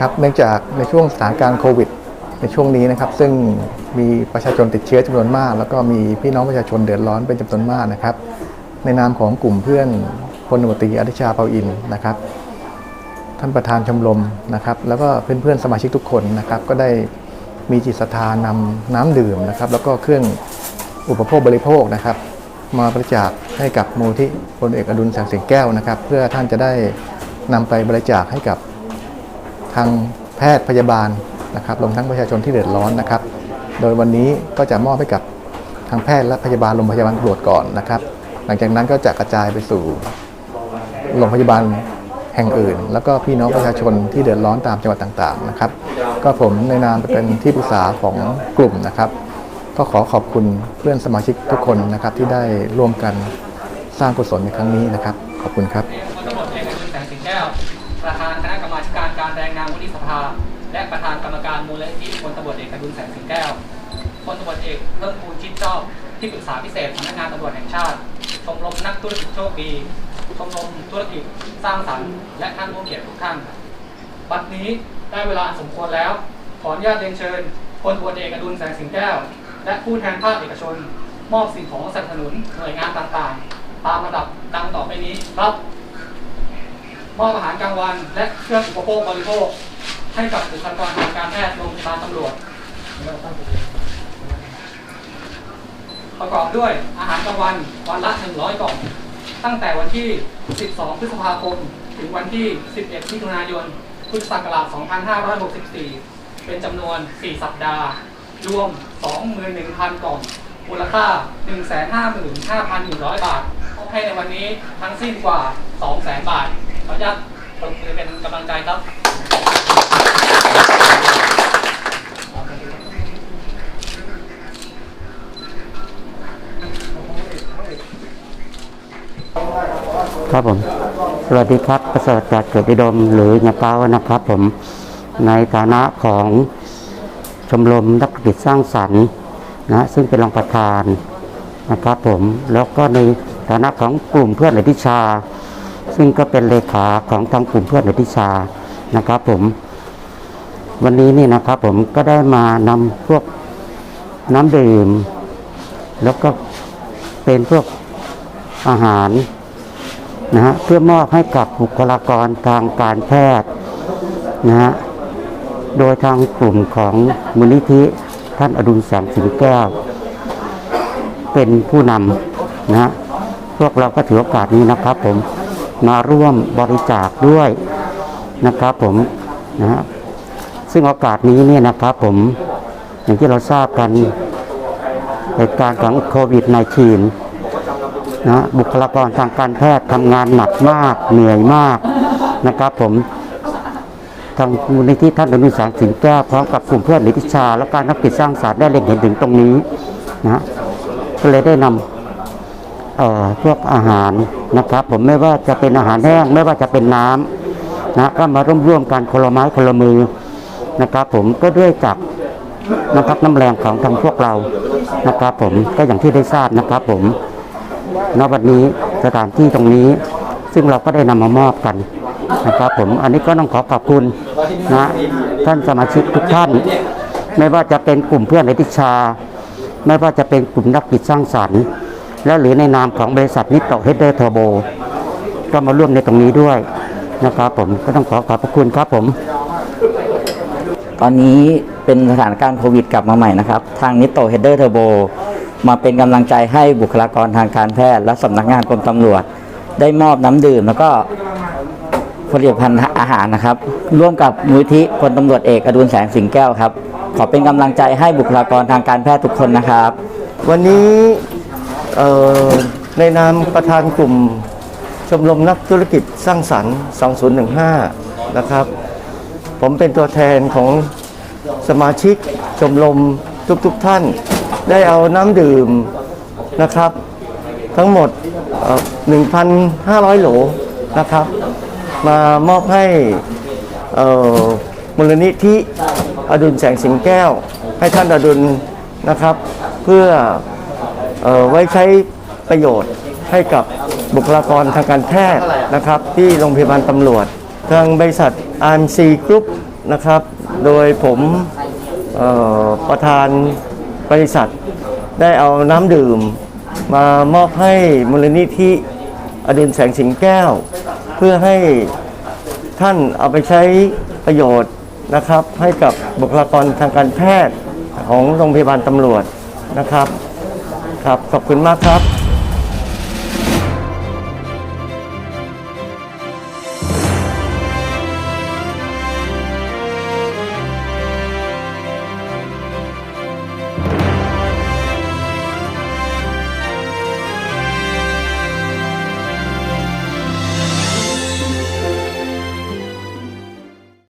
ครับเนื่องจากในช่วงสถานการณ์โควิด ในช่วงนี้นะครับ ซึ่งมีประชาชนติดเชื้อจำนวนมาก แล้วก็มีพี่น้องประชาชนเดือดร้อนเป็นจำนวนมากนะครับ ในนามของกลุ่มเพื่อนพลตำรวจตรีอธิชาเปาอินนะครับ ท่านประธานชมรมนะครับ แล้วก็เพื่อนๆสมาชิกทุกคนนะครับ ก็ได้มีจิตศรัทธานำน้ำดื่มนะครับ แล้วก็เครื่องอุปโภคบริโภคนะครับ มาบริจาคให้กับมูลที่พลเอกอดุลแสงสิงแก้วนะครับ เพื่อท่านจะได้นำไปบริจาคให้กับ ทางแพทย์พยาบาลนะครับรวมทั้งประชาชนที่เดือดร้อนนะครับ โดยวันนี้ก็จะมอบให้กับทางแพทย์และพยาบาลโรงพยาบาลตำรวจก่อนนะครับ หลังจากนั้นก็จะกระจายไปสู่โรงพยาบาลแห่งอื่น แล้วก็พี่น้องประชาชนที่เดือดร้อนตามจังหวัดต่างๆนะครับ ก็ผมในนามเป็นที่ปรึกษาของกลุ่มนะครับ ก็ขอขอบคุณเพื่อนสมาชิกทุกคนนะครับที่ได้ร่วมกันสร้างกุศลในครั้งนี้นะครับ ขอบคุณครับ ประธานคณะกรรมาการการแรงงานวุฒิสภา และประธานกรรมการมูลนิธิพลตำรวจเอกอดุลแสงสิงแก้วพลตำรวจเอกเพิ่มพูนชิดชอบที่ปรึกษาพิเศษสำนักงานตำรวจแห่งชาติ ชมรมนักธุรกิจโชคดีชมรมธุรกิจสร้างสรรค์และท่านผู้เกียรติทุกท่านบัดนี้ได้เวลาสมควรแล้ว ขออนุญาตเรียนเชิญพลตำรวจเอกอดุลแสงสิงแก้ว และผู้แทนภาคเอกชน มอบสิ่งของสนับสนุนหน่วยงานต่างๆ ตามระดับดังต่อไปนี้ครับ มอบอาหารกลางวัน และเครื่องอุปโภคบริโภค ให้กับบุคลากรทางการแพทย์โรงพยาบาลตำรวจ ประกอบด้วยอาหารกลางวันวันละ 100 กล่อง ตั้งแต่วันที่ 12 พฤษภาคม ถึงวันที่ 11มิถุนายน พุทธศักราช 2564 เป็นจำนวน 4 สัปดาห์ รวม 21,000 กล่องมูลค่า 155,100 บาทให้ในวันนี้ทั้งสิ้นกว่า 200,000 บาท ขออนุญาตปรบมือเป็นกำลังใจครับครับผม สวัสดีครับประเสริฐจากเกิดอุดมหรือญาเป้านะครับผม ในฐานะของชมรมนักธุรกิจสร้างสรรค์นะซึ่งเป็นรองประธานนะครับผม แล้วก็ในฐานะของกลุ่มเพื่อนอธิชา ซึ่งก็เป็นเลขาของทางกลุ่มเพื่อนอธิชานะครับผม วันนี้นี่นะครับผมก็ได้มานำพวกน้ำดื่ม แล้วก็เป็นพวกอาหารนะฮะเพื่อมอบให้กับบุคลากรทางการแพทย์นะฮะโดยทางกลุ่มของมูลนิธิท่านอดุลแสงสิงแก้ว เป็นผู้นำนะฮะพวกเราก็ถือโอกาสนี้นะครับผม มาร่วมบริจาคด้วยนะครับผมนะฮะซึ่งโอกาสนี้เนี่ยนะครับผมอย่างที่เราทราบกันเหตุการณ์ของโควิด -19 นะบุคลากรทางการแพทย์ทำงานหนักมากเหนื่อยมากนะครับผมทางมูลนิธิท่านอนุสารสิงแก้วพร้อมกับกลุ่มเพื่อนนิติชา และการนักกิจสร้างสรรค์ได้เล็งเห็นถึงตรงนี้นะก็เลยได้นำ พวกอาหารนะครับ ผมไม่ว่าจะเป็นอาหารแห้งไม่ว่าจะเป็นน้ำนะก็มาร่วมร่วมกันคนละไม้คนละมือนะครับ ผมก็ด้วยจากนะครับน้ำแรงของทางพวกเรานะครับ ผมก็อย่างที่ได้ทราบนะครับ ผมณวันนี้สถานที่ตรงนี้ ซึ่งเราก็ได้นำมามอบกันนะครับ ผมอันนี้ก็ต้องขอขอบคุณนะท่านสมาชิกทุกท่าน ไม่ว่าจะเป็นกลุ่มเพื่อนในทิชา ไม่ว่าจะเป็นกลุ่มนักกิจสร้างสรรค์ และหรือในนามของบริษัทนิตโตเฮดเดอร์เทอร์โบก็มาร่วมในตรงนี้ด้วยนะครับผมก็ต้องขอขอบพระคุณครับผม ตอนนี้เป็นสถานการณ์โควิดกลับมาใหม่นะครับ ทางนิโตเฮดเดอร์เทอร์โบมาเป็นกำลังใจให้บุคลากรทางการแพทย์ และสำนักงานกรมตำรวจ ได้มอบน้ำดื่มแล้วก็ผลิตภัณฑ์อาหารนะครับ ร่วมกับมูลที่พลตำรวจเอกอดุลแสงสิงแก้วครับ ขอเป็นกำลังใจให้บุคลากรทางการแพทย์ทุกคนนะครับ วันนี้เอ่อ ในนามประธานกลุ่มชมรมนักธุรกิจสร้างสรรค์ 2015 นะครับ ผมเป็นตัวแทนของสมาชิกชมรมทุกๆทท่าน ได้เอาน้ำดื่มนะครับ ทั้งหมด 1,500 โหลนะครับ มามอบให้มูลนิธิอดุลแสงสิงแก้ว ให้ท่านอดุลนะครับ เพื่อ ไว้ใช้ประโยชน์ให้กับบุคลากรทางการแพทย์นะครับ ที่โรงพยาบาลตำรวจ ทางบริษัท RMC Group นะครับ โดยผมประธานบริษัทได้เอาน้ำดื่ม มามอบให้มูลนิธิอดุลแสงสิงแก้ว เพื่อให้ท่านเอาไปใช้ประโยชน์นะครับ ให้กับบุคลากรทางการแพทย์ของโรงพยาบาลตำรวจนะครับ ครับ ขอบคุณมากครับ